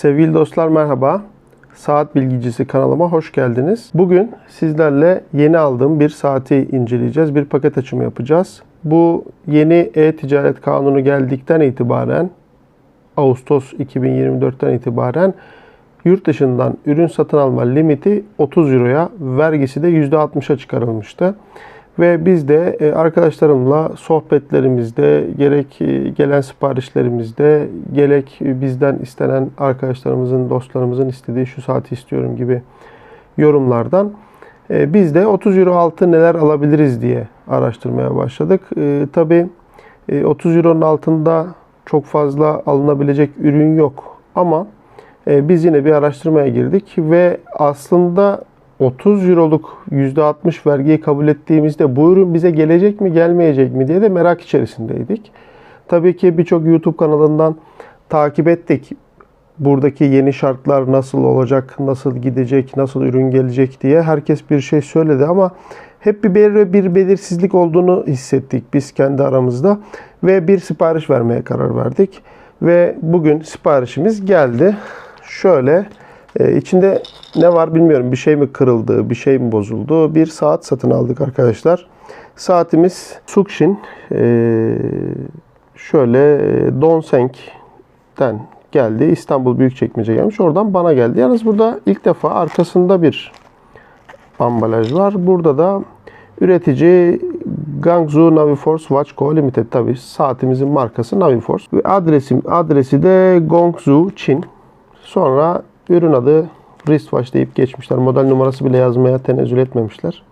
Sevgili dostlar merhaba. Saat Bilgicisi kanalıma hoş geldiniz. Bugün sizlerle yeni aldığım bir saati inceleyeceğiz. Bir paket açımı yapacağız. Bu yeni e-ticaret kanunu geldikten itibaren Ağustos 2024'ten itibaren yurt dışından ürün satın alma limiti 30 Euro'ya, vergisi de %60'a çıkarılmıştı. Ve biz de e, arkadaşlarımla sohbetlerimizde, gerek e, gelen siparişlerimizde, gerek bizden istenen arkadaşlarımızın, dostlarımızın istediği şu saati istiyorum gibi yorumlardan e, biz de 30 euro altı neler alabiliriz diye araştırmaya başladık. Tabii 30 euronun altında çok fazla alınabilecek ürün yok ama biz yine bir araştırmaya girdik ve aslında 30 euroluk %60 vergiyi kabul ettiğimizde bu ürün bize gelecek mi gelmeyecek mi diye de merak içerisindeydik. Tabii ki birçok YouTube kanalından takip ettik. Buradaki yeni şartlar nasıl olacak, nasıl gidecek, nasıl ürün gelecek diye herkes bir şey söyledi ama hep bir belirli bir belirsizlik olduğunu hissettik biz kendi aramızda ve bir sipariş vermeye karar verdik ve bugün siparişimiz geldi. Şöyle ee, içinde ne var bilmiyorum. Bir şey mi kırıldı, bir şey mi bozuldu? Bir saat satın aldık arkadaşlar. Saatimiz Sukshin. Ee, şöyle e, Donsenk'ten geldi. İstanbul Büyükçekmece gelmiş. Oradan bana geldi. Yalnız burada ilk defa arkasında bir ambalaj var. Burada da üretici Gangzhou Naviforce Watch Co. Limited tabi saatimizin markası Naviforce. Ve adresim, adresi de Gongzhou, Çin. Sonra Ürün adı wristwatch deyip geçmişler. Model numarası bile yazmaya tenezzül etmemişler.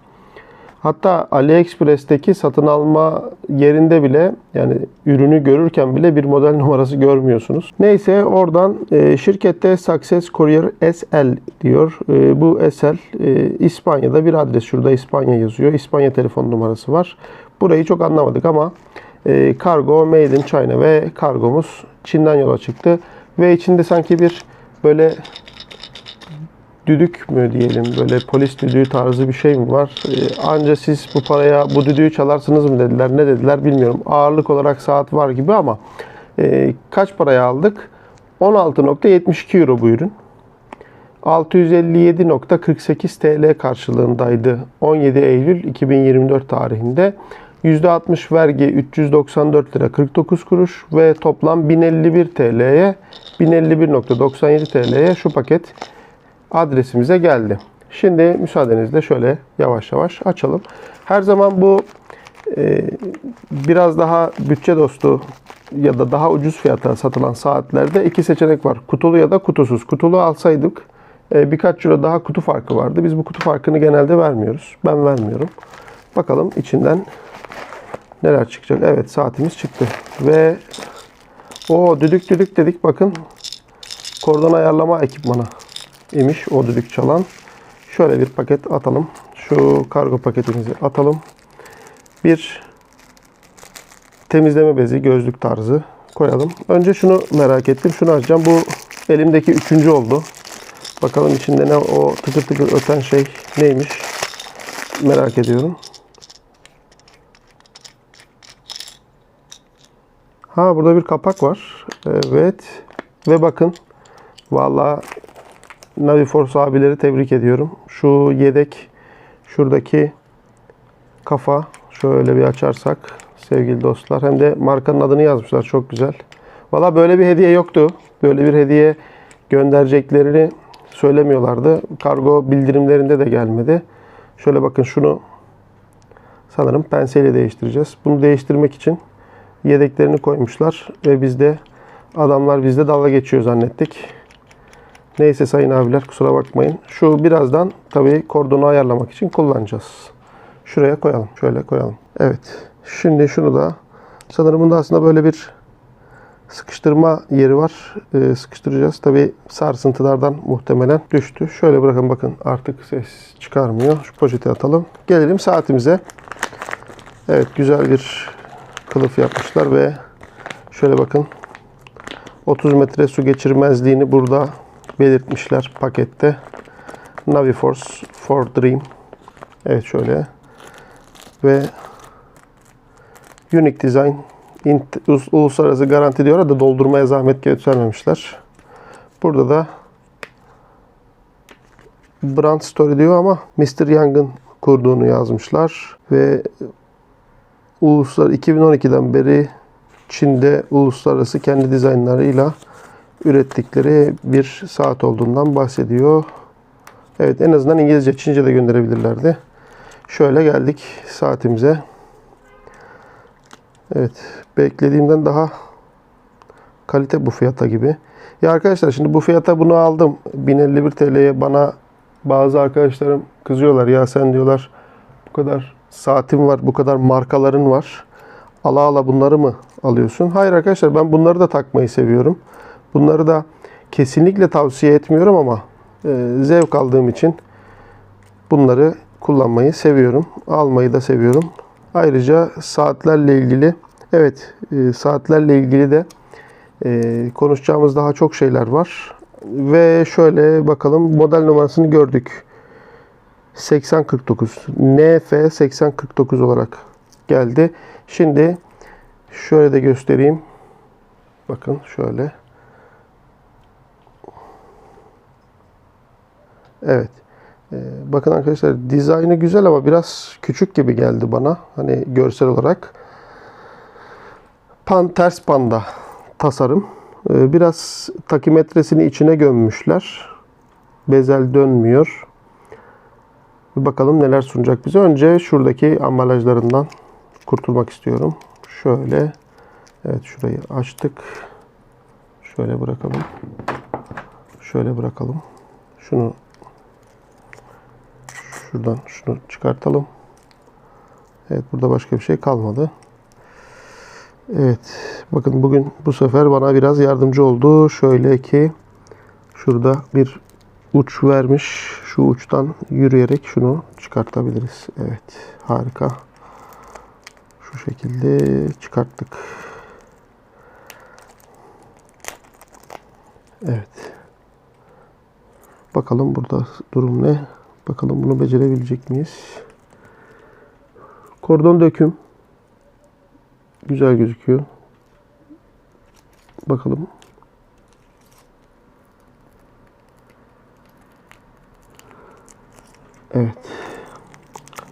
Hatta AliExpress'teki satın alma yerinde bile yani ürünü görürken bile bir model numarası görmüyorsunuz. Neyse oradan e, şirkette Success Courier SL diyor. E, bu SL e, İspanya'da bir adres. Şurada İspanya yazıyor. İspanya telefon numarası var. Burayı çok anlamadık ama e, kargo made in China ve kargomuz Çin'den yola çıktı. Ve içinde sanki bir böyle düdük mü diyelim böyle polis düdüğü tarzı bir şey mi var? Ee, anca siz bu paraya bu düdüğü çalarsınız mı dediler ne dediler bilmiyorum. Ağırlık olarak saat var gibi ama e, kaç paraya aldık? 16.72 euro bu ürün. 657.48 TL karşılığındaydı 17 Eylül 2024 tarihinde. %60 vergi 394 lira 49 kuruş ve toplam 1051 TL'ye 1051.97 TL'ye şu paket adresimize geldi. Şimdi müsaadenizle şöyle yavaş yavaş açalım. Her zaman bu e, biraz daha bütçe dostu ya da daha ucuz fiyata satılan saatlerde iki seçenek var. Kutulu ya da kutusuz. Kutulu alsaydık e, birkaç euro daha kutu farkı vardı. Biz bu kutu farkını genelde vermiyoruz. Ben vermiyorum. Bakalım içinden neler çıkacak. Evet saatimiz çıktı. Ve o düdük düdük dedik bakın. Kordon ayarlama ekipmanı imiş o düdük çalan. Şöyle bir paket atalım. Şu kargo paketimizi atalım. Bir temizleme bezi, gözlük tarzı koyalım. Önce şunu merak ettim. Şunu açacağım. Bu elimdeki üçüncü oldu. Bakalım içinde ne o tıkır tıkır öten şey neymiş. Merak ediyorum. Ha burada bir kapak var. Evet. Ve bakın. Vallahi Naviforce abileri tebrik ediyorum. Şu yedek şuradaki kafa şöyle bir açarsak sevgili dostlar. Hem de markanın adını yazmışlar. Çok güzel. Valla böyle bir hediye yoktu. Böyle bir hediye göndereceklerini söylemiyorlardı. Kargo bildirimlerinde de gelmedi. Şöyle bakın şunu sanırım penseyle değiştireceğiz. Bunu değiştirmek için yedeklerini koymuşlar ve biz de adamlar bizde dalga geçiyor zannettik. Neyse sayın abiler kusura bakmayın. Şu birazdan tabii kordonu ayarlamak için kullanacağız. Şuraya koyalım. Şöyle koyalım. Evet. Şimdi şunu da sanırım bunda aslında böyle bir sıkıştırma yeri var. Ee, sıkıştıracağız. Tabii sarsıntılardan muhtemelen düştü. Şöyle bırakın bakın artık ses çıkarmıyor. Şu poşete atalım. Gelelim saatimize. Evet güzel bir kılıf yapmışlar ve şöyle bakın 30 metre su geçirmezliğini burada belirtmişler pakette. Naviforce for Dream. Evet şöyle. Ve Unique Design uluslararası garanti diyor da doldurmaya zahmet göstermemişler. Burada da Brand Story diyor ama Mr. Young'ın kurduğunu yazmışlar ve uluslar 2012'den beri Çin'de uluslararası kendi dizaynlarıyla ürettikleri bir saat olduğundan bahsediyor. Evet en azından İngilizce, Çince de gönderebilirlerdi. Şöyle geldik saatimize. Evet beklediğimden daha kalite bu fiyata gibi. Ya arkadaşlar şimdi bu fiyata bunu aldım. 1051 TL'ye bana bazı arkadaşlarım kızıyorlar. Ya sen diyorlar bu kadar saatin var, bu kadar markaların var. Ala ala bunları mı alıyorsun? Hayır arkadaşlar ben bunları da takmayı seviyorum. Bunları da kesinlikle tavsiye etmiyorum ama e, zevk aldığım için bunları kullanmayı seviyorum. Almayı da seviyorum. Ayrıca saatlerle ilgili evet e, saatlerle ilgili de e, konuşacağımız daha çok şeyler var. Ve şöyle bakalım model numarasını gördük. 8049 NF 8049 olarak geldi. Şimdi şöyle de göstereyim. Bakın şöyle. Evet. Ee, bakın arkadaşlar dizaynı güzel ama biraz küçük gibi geldi bana. Hani görsel olarak. Pan ters panda tasarım. Ee, biraz takimetresini içine gömmüşler. Bezel dönmüyor. Bir bakalım neler sunacak bize. Önce şuradaki ambalajlarından kurtulmak istiyorum. Şöyle. Evet şurayı açtık. Şöyle bırakalım. Şöyle bırakalım. Şunu şuradan şunu çıkartalım. Evet burada başka bir şey kalmadı. Evet. Bakın bugün bu sefer bana biraz yardımcı oldu. Şöyle ki şurada bir uç vermiş. Şu uçtan yürüyerek şunu çıkartabiliriz. Evet. Harika. Şu şekilde çıkarttık. Evet. Bakalım burada durum ne? Bakalım bunu becerebilecek miyiz? Kordon döküm. Güzel gözüküyor. Bakalım. Evet.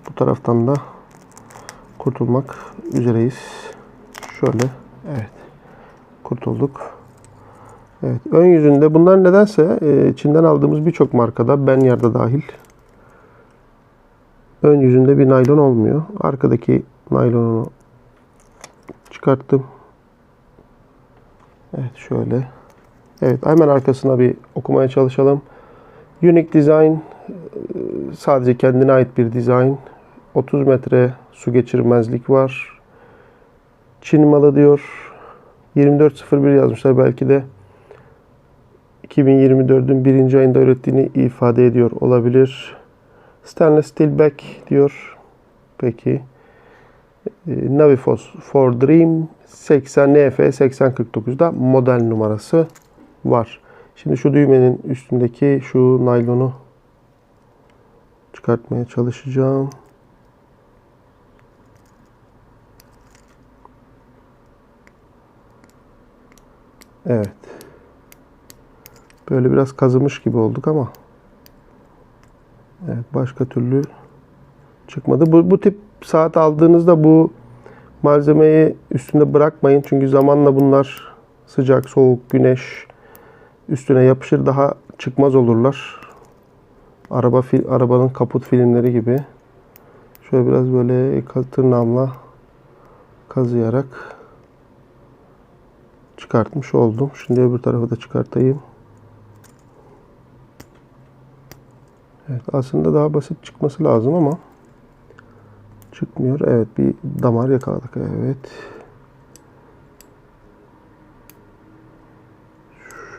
Bu taraftan da kurtulmak üzereyiz. Şöyle. Evet. Kurtulduk. Evet. Ön yüzünde bunlar nedense e, Çin'den aldığımız birçok markada ben yerde dahil ön yüzünde bir naylon olmuyor. Arkadaki naylonu çıkarttım. Evet şöyle. Evet hemen arkasına bir okumaya çalışalım. Unique Design e, sadece kendine ait bir dizayn. 30 metre su geçirmezlik var. Çin malı diyor. 2401 yazmışlar. Belki de 2024'ün birinci ayında ürettiğini ifade ediyor olabilir. Stainless steel back diyor. Peki. E, Navifos for Dream 80 NF 8049'da model numarası var. Şimdi şu düğmenin üstündeki şu naylonu çıkartmaya çalışacağım. Evet. Böyle biraz kazımış gibi olduk ama başka türlü çıkmadı. Bu, bu tip saat aldığınızda bu malzemeyi üstünde bırakmayın. Çünkü zamanla bunlar sıcak, soğuk, güneş üstüne yapışır daha çıkmaz olurlar. Araba fil, arabanın kaput filmleri gibi. Şöyle biraz böyle tırnağımla kazıyarak çıkartmış oldum. Şimdi öbür tarafı da çıkartayım. Evet, aslında daha basit çıkması lazım ama çıkmıyor. Evet, bir damar yakaladık. Evet.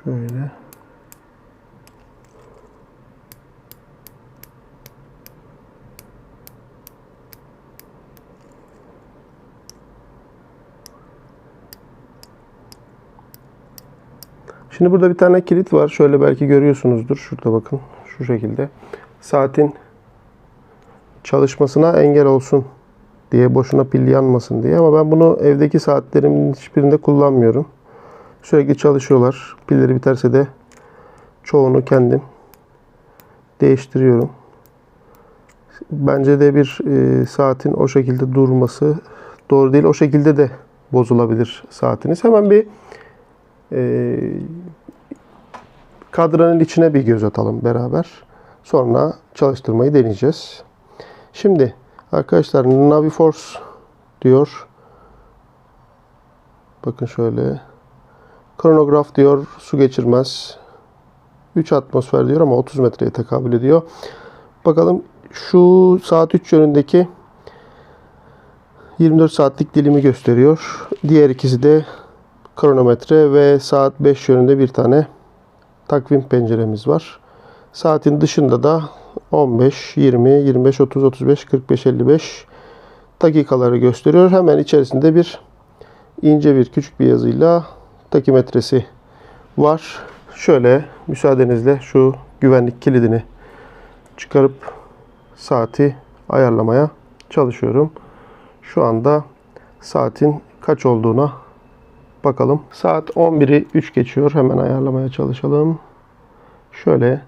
Şöyle. Şimdi burada bir tane kilit var. Şöyle belki görüyorsunuzdur. Şurada bakın. Şu şekilde. Saatin çalışmasına engel olsun diye boşuna pil yanmasın diye ama ben bunu evdeki saatlerimin hiçbirinde kullanmıyorum. Sürekli çalışıyorlar. Pilleri biterse de çoğunu kendim değiştiriyorum. Bence de bir e, saatin o şekilde durması doğru değil. O şekilde de bozulabilir saatiniz. Hemen bir e, kadranın içine bir göz atalım beraber. Sonra çalıştırmayı deneyeceğiz. Şimdi arkadaşlar Naviforce diyor. Bakın şöyle. Kronograf diyor su geçirmez. 3 atmosfer diyor ama 30 metreye tekabül ediyor. Bakalım şu saat 3 yönündeki 24 saatlik dilimi gösteriyor. Diğer ikisi de kronometre ve saat 5 yönünde bir tane takvim penceremiz var. Saatin dışında da 15, 20, 25, 30, 35, 45, 55 dakikaları gösteriyor. Hemen içerisinde bir ince bir küçük bir yazıyla takimetresi var. Şöyle müsaadenizle şu güvenlik kilidini çıkarıp saati ayarlamaya çalışıyorum. Şu anda saatin kaç olduğuna bakalım. Saat 11'i 3 geçiyor. Hemen ayarlamaya çalışalım. Şöyle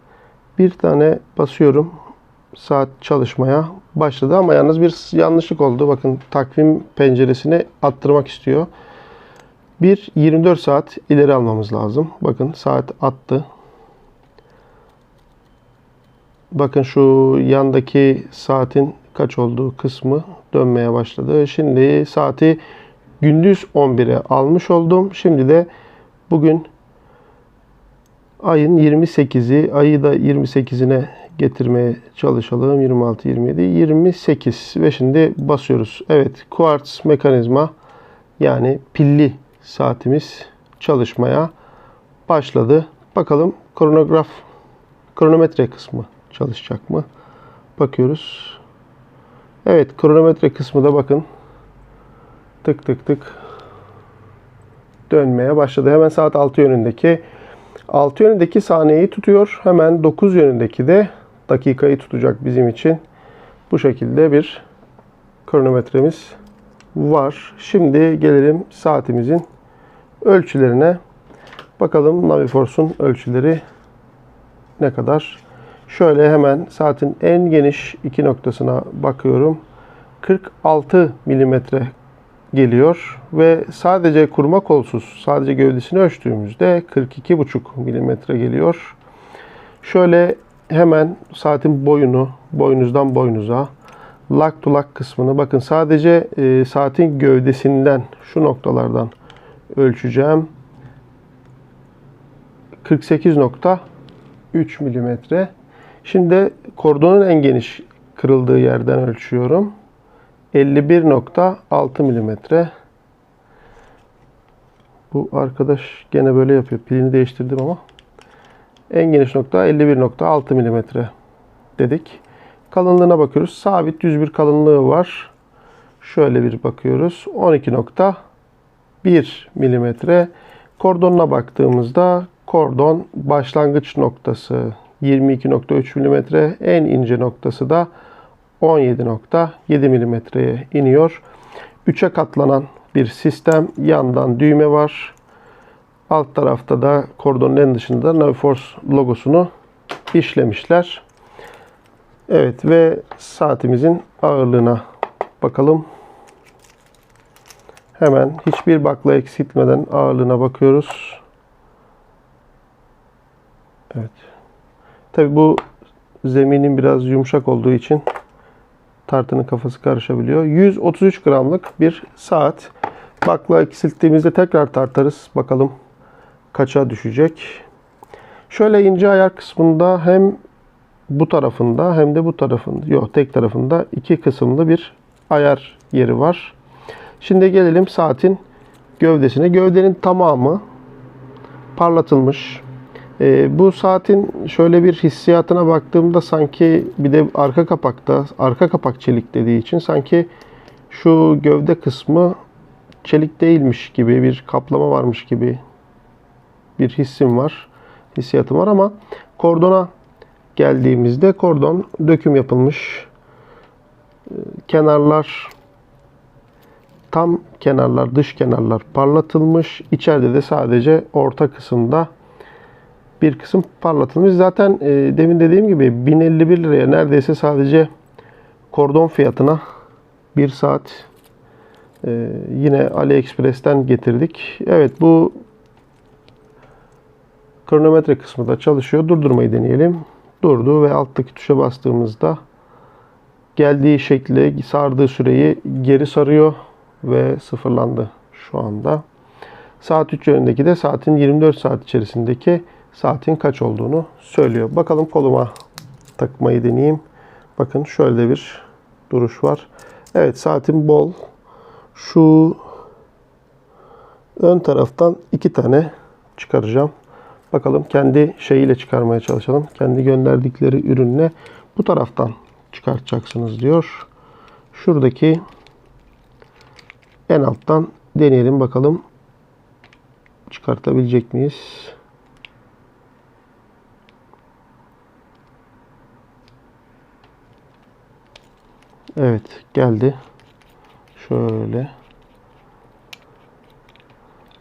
bir tane basıyorum. Saat çalışmaya başladı ama yalnız bir yanlışlık oldu. Bakın takvim penceresini attırmak istiyor. Bir 24 saat ileri almamız lazım. Bakın saat attı. Bakın şu yandaki saatin kaç olduğu kısmı dönmeye başladı. Şimdi saati gündüz 11'e almış oldum. Şimdi de bugün ayın 28'i, ayı da 28'ine getirmeye çalışalım. 26, 27, 28 ve şimdi basıyoruz. Evet, kuartz mekanizma yani pilli saatimiz çalışmaya başladı. Bakalım kronograf, kronometre kısmı çalışacak mı? Bakıyoruz. Evet, kronometre kısmı da bakın tık tık tık dönmeye başladı. Hemen saat 6 yönündeki 6 yönündeki saniyeyi tutuyor. Hemen 9 yönündeki de dakikayı tutacak bizim için. Bu şekilde bir kronometremiz var. Şimdi gelelim saatimizin ölçülerine. Bakalım Naviforce'un ölçüleri ne kadar? Şöyle hemen saatin en geniş iki noktasına bakıyorum. 46 milimetre geliyor ve sadece kurma kolsuz sadece gövdesini ölçtüğümüzde 42,5 milimetre geliyor. Şöyle hemen saatin boyunu boynuzdan boynuza lak to lak kısmını bakın sadece e, saatin gövdesinden şu noktalardan ölçeceğim. 48.3 milimetre. Şimdi kordonun en geniş kırıldığı yerden ölçüyorum. 51.6 milimetre. Bu arkadaş gene böyle yapıyor. Pilini değiştirdim ama. En geniş nokta 51.6 milimetre dedik. Kalınlığına bakıyoruz. Sabit düz bir kalınlığı var. Şöyle bir bakıyoruz. 12.1 milimetre. Kordonuna baktığımızda kordon başlangıç noktası 22.3 milimetre. En ince noktası da 17.7 milimetreye iniyor. 3'e katlanan bir sistem. Yandan düğme var. Alt tarafta da kordonun en dışında Naviforce logosunu işlemişler. Evet ve saatimizin ağırlığına bakalım. Hemen hiçbir bakla eksiltmeden ağırlığına bakıyoruz. Evet. Tabi bu zeminin biraz yumuşak olduğu için tartının kafası karışabiliyor. 133 gramlık bir saat. Bakla eksilttiğimizde tekrar tartarız. Bakalım kaça düşecek. Şöyle ince ayar kısmında hem bu tarafında hem de bu tarafında yok tek tarafında iki kısımlı bir ayar yeri var. Şimdi gelelim saatin gövdesine. Gövdenin tamamı parlatılmış. E, bu saatin şöyle bir hissiyatına baktığımda sanki bir de arka kapakta arka kapak çelik dediği için sanki şu gövde kısmı çelik değilmiş gibi bir kaplama varmış gibi bir hissim var. Hissiyatım var ama kordona geldiğimizde kordon döküm yapılmış. Ee, kenarlar tam kenarlar, dış kenarlar parlatılmış. İçeride de sadece orta kısımda bir kısım parlatılmış. Zaten e, demin dediğim gibi 1051 liraya neredeyse sadece kordon fiyatına bir saat e, yine AliExpress'ten getirdik. Evet bu kronometre kısmı da çalışıyor. Durdurmayı deneyelim. Durdu ve alttaki tuşa bastığımızda geldiği şekli sardığı süreyi geri sarıyor ve sıfırlandı şu anda. Saat 3 yönündeki de saatin 24 saat içerisindeki saatin kaç olduğunu söylüyor. Bakalım koluma takmayı deneyeyim. Bakın şöyle bir duruş var. Evet saatim bol. Şu ön taraftan iki tane çıkaracağım. Bakalım kendi şeyiyle çıkarmaya çalışalım. Kendi gönderdikleri ürünle bu taraftan çıkartacaksınız diyor. Şuradaki en alttan deneyelim bakalım çıkartabilecek miyiz? Evet geldi. Şöyle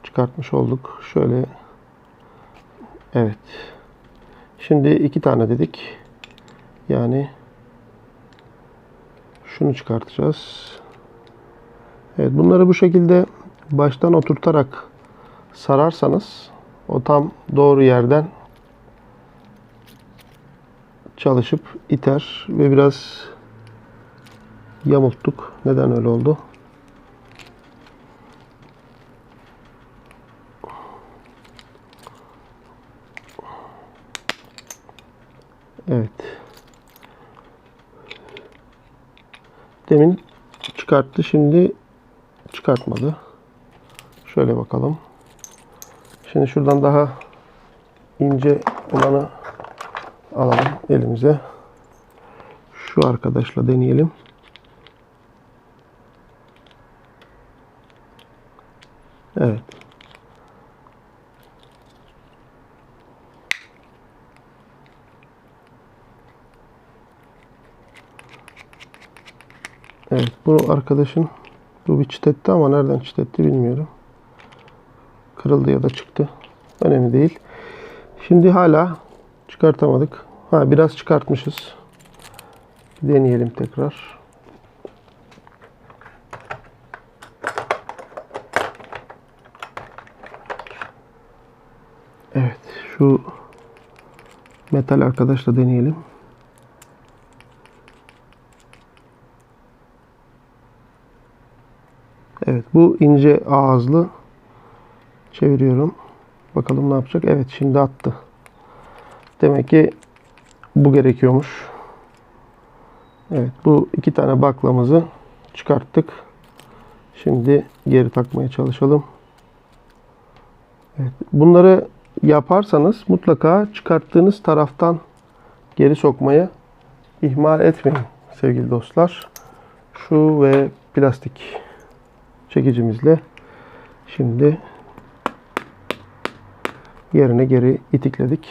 çıkartmış olduk. Şöyle evet. Şimdi iki tane dedik. Yani şunu çıkartacağız. Evet bunları bu şekilde baştan oturtarak sararsanız o tam doğru yerden çalışıp iter ve biraz yamulttuk. Neden öyle oldu? Evet. Demin çıkarttı. Şimdi çıkartmadı. Şöyle bakalım. Şimdi şuradan daha ince olanı alalım elimize. Şu arkadaşla deneyelim. Evet. Evet bu arkadaşın bu bir çıtetti ama nereden çıtetti bilmiyorum. Kırıldı ya da çıktı. Önemli değil. Şimdi hala çıkartamadık. Ha biraz çıkartmışız. Deneyelim tekrar. Evet şu metal arkadaşla deneyelim. Evet bu ince ağızlı çeviriyorum. Bakalım ne yapacak. Evet şimdi attı. Demek ki bu gerekiyormuş. Evet bu iki tane baklamızı çıkarttık. Şimdi geri takmaya çalışalım. Evet, bunları yaparsanız mutlaka çıkarttığınız taraftan geri sokmayı ihmal etmeyin sevgili dostlar. Şu ve plastik çekicimizle şimdi yerine geri itikledik.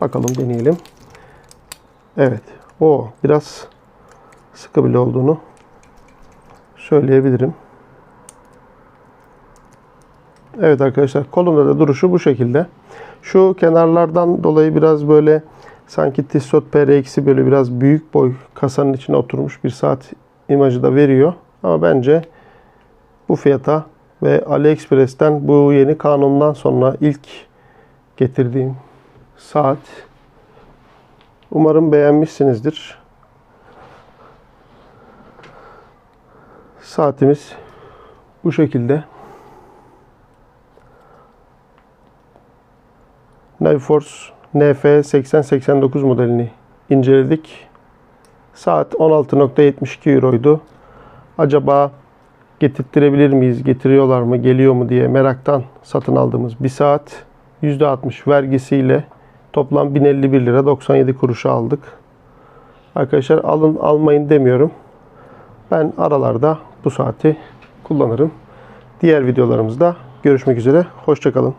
Bakalım deneyelim. Evet. O biraz sıkı bile olduğunu söyleyebilirim. Evet arkadaşlar kolumda da duruşu bu şekilde. Şu kenarlardan dolayı biraz böyle sanki Tissot PRX'i böyle biraz büyük boy kasanın içine oturmuş bir saat imajı da veriyor. Ama bence bu fiyata ve AliExpress'ten bu yeni kanundan sonra ilk getirdiğim saat. Umarım beğenmişsinizdir. Saatimiz bu şekilde. Naviforce NF8089 modelini inceledik. Saat 16.72 euroydu. Acaba getirttirebilir miyiz, getiriyorlar mı, geliyor mu diye meraktan satın aldığımız bir saat. %60 vergisiyle toplam 1051 lira 97 kuruşa aldık. Arkadaşlar alın almayın demiyorum. Ben aralarda bu saati kullanırım. Diğer videolarımızda görüşmek üzere. Hoşçakalın.